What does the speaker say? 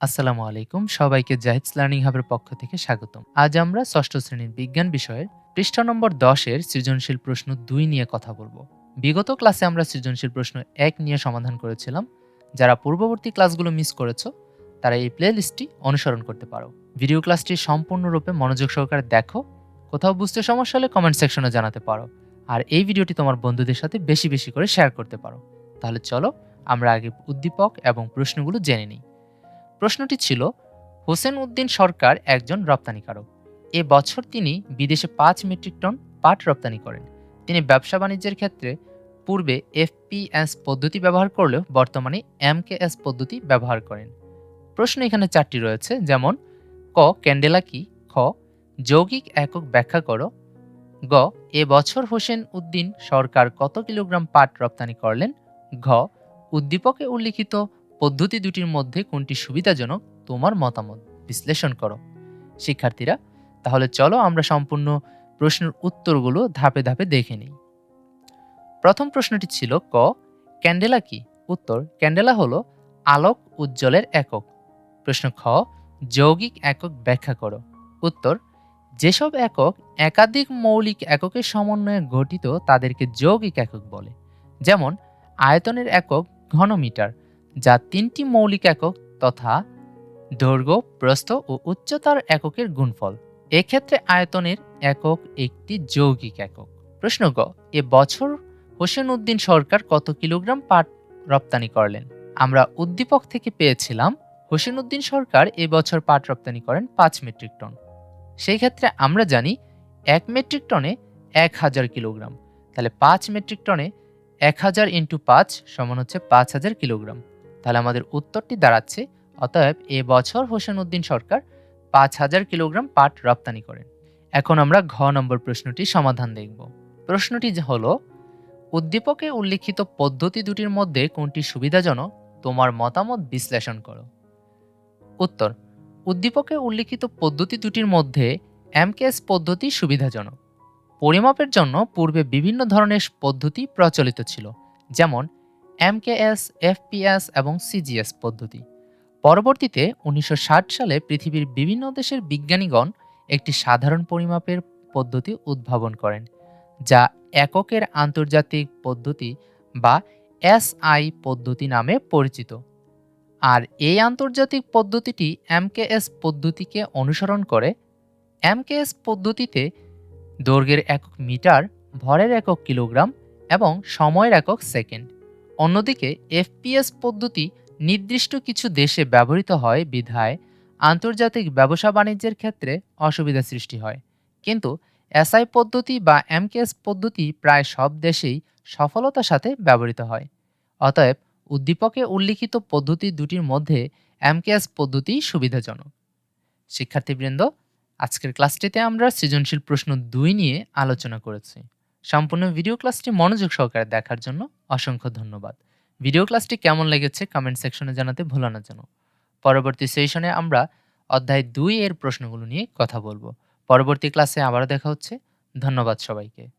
আসসালামু আলাইকুম। সবাইকে জাহিদস লার্নিং হাবের পক্ষ থেকে স্বাগতম। আজ আমরা ষষ্ঠ শ্রেণির বিজ্ঞান বিষয়ের পৃষ্ঠা নম্বর দশের সৃজনশীল প্রশ্ন দুই নিয়ে কথা বলব। বিগত ক্লাসে আমরা সৃজনশীল প্রশ্ন এক নিয়ে সমাধান করেছিলাম। যারা পূর্ববর্তী ক্লাসগুলো মিস করেছ, তারা এই প্লে লিস্টটি অনুসরণ করতে পারো। ভিডিও ক্লাসটি সম্পূর্ণরূপে মনোযোগ সহকারে দেখো, কোথাও বুঝতে সমস্যা হলে কমেন্ট সেকশনে জানাতে পারো। আর এই ভিডিওটি তোমার বন্ধুদের সাথে বেশি বেশি করে শেয়ার করতে পারো। তাহলে চলো আমরা আগে উদ্দীপক এবং প্রশ্নগুলো জেনে নিই। প্রশ্নটি ছিল, হোসেন উদ্দিন সরকার একজন রপ্তানিকারক। এ বছর তিনি বিদেশে পাঁচ মেট্রিক টন পাট রপ্তানি করেন। তিনি ব্যবসা বাণিজ্যের ক্ষেত্রে পূর্বে এফপিএস পদ্ধতি ব্যবহার করলেও বর্তমানে এমকেএস পদ্ধতি ব্যবহার করেন। প্রশ্ন এখানে চারটি রয়েছে, যেমন, ক, ক্যান্ডেলা কি? খ, যৌগিক একক ব্যাখ্যা করো। গ, এ বছর হোসেন উদ্দিন সরকার কত কিলোগ্রাম পাট রপ্তানি করলেন? ঘ, উদ্দীপকে উল্লিখিত পদ্ধতি দুটির মধ্যে কোনটি সুবিধাজনক তোমার মতামত বিশ্লেষণ করো। শিক্ষার্থীরা, তাহলে চলো আমরা সম্পূর্ণ প্রশ্নের উত্তরগুলো ধাপে ধাপে দেখে নিই। প্রথম প্রশ্নটি ছিল ক, ক্যান্ডেলা কি? উত্তর, ক্যান্ডেলা হলো আলোক উজ্জ্বলের একক। প্রশ্ন খ, যৌগিক একক ব্যাখ্যা করো। উত্তর, যেসব একক একাধিক মৌলিক এককের সমন্বয়ে গঠিত তাদেরকে যৌগিক একক বলে। যেমন, আয়তনের একক ঘনমিটার যা তিনটি মৌলিক একক তথা দৈর্ঘ্য, প্রস্থ ও উচ্চতার এককের গুণফল। এক্ষেত্রে আয়তনের একক একটি যৌগিক একক। প্রশ্ন গ, এ বছর হোসেন উদ্দিন সরকার কত কিলোগ্রাম পাট রপ্তানি করলেন? আমরা উদ্দীপক থেকে পেয়েছিলাম হোসেন উদ্দিন সরকার এ বছর পাট রপ্তানি করেন পাঁচ মেট্রিক টন। সেই ক্ষেত্রে আমরা জানি এক মেট্রিক টনে এক হাজার কিলোগ্রাম। তাহলে পাঁচ মেট্রিক টনে এক হাজার ইন্টু পাঁচ সমান হচ্ছে পাঁচ হাজার কিলোগ্রাম। তাহলে আমাদের উত্তরটি দাঁড়াচ্ছে। অতএব এ বছর হোসেন উদ্দিন সরকার পাঁচ হাজার কিলোগ্রাম পাট রপ্তানি করেন। এখন আমরা ঘ নম্বর প্রশ্নটি সমাধান দেখব। প্রশ্নটি হলো, উদ্দীপকে উল্লিখিত পদ্ধতি দুটির মধ্যে কোনটি সুবিধাজনক? তোমার মতামত বিশ্লেষণ করো। উত্তর, উদ্দীপকে উল্লিখিত পদ্ধতি দুটির মধ্যে এমকেএস পদ্ধতি সুবিধাজনক। পরিমাপের জন্য পূর্বে বিভিন্ন ধরনের পদ্ধতি প্রচলিত ছিল। যেমন এমকেএস এফপিএস এবং সিজিএস পদ্ধতি। পরবর্তীতে উনিশশো ষাট সালে পৃথিবীর বিভিন্ন দেশের বিজ্ঞানীগণ একটি সাধারণ পরিমাপের পদ্ধতি উদ্ভাবন করেন, যা এককের আন্তর্জাতিক পদ্ধতি বা এসআই পদ্ধতি নামে পরিচিত। আর এই আন্তর্জাতিক পদ্ধতিটি এমকেএস পদ্ধতিকে অনুসরণ করে। এমকেএস পদ্ধতিতে দৈর্ঘ্যের একক মিটার, ভরের একক কিলোগ্রাম এবং সময়ের একক সেকেন্ড। অন্যদিকে, এফপিএস পদ্ধতি নির্দিষ্ট কিছু দেশে ব্যবহৃত হয় বিধায় আন্তর্জাতিক ব্যবসা বাণিজ্যের ক্ষেত্রে অসুবিধা সৃষ্টি হয়। কিন্তু এসআই পদ্ধতি বা এমকেএস পদ্ধতি প্রায় সব দেশেই সফলতার সাথে ব্যবহৃত হয়। অতএব উদ্দীপকে উল্লিখিত পদ্ধতি দুটির মধ্যে এমকেএস পদ্ধতি সুবিধাজনক। শিক্ষার্থীবৃন্দ, আজকের ক্লাসটিতে আমরা সৃজনশীল প্রশ্ন দুই নিয়ে আলোচনা করেছি। সম্পূর্ণ ভিডিও ক্লাসটি মনোযোগ সহকারে দেখার জন্য অসংখ্য ধন্যবাদ। ভিডিও ক্লাসটি কেমন লেগেছে কমেন্ট সেকশনে জানাতে ভুলো না যেন পরবর্তী সেশনে আমরা অধ্যায় দুই এর প্রশ্নগুলো নিয়ে কথা বলব। পরবর্তী ক্লাসে আবার দেখা হচ্ছে। ধন্যবাদ সবাইকে।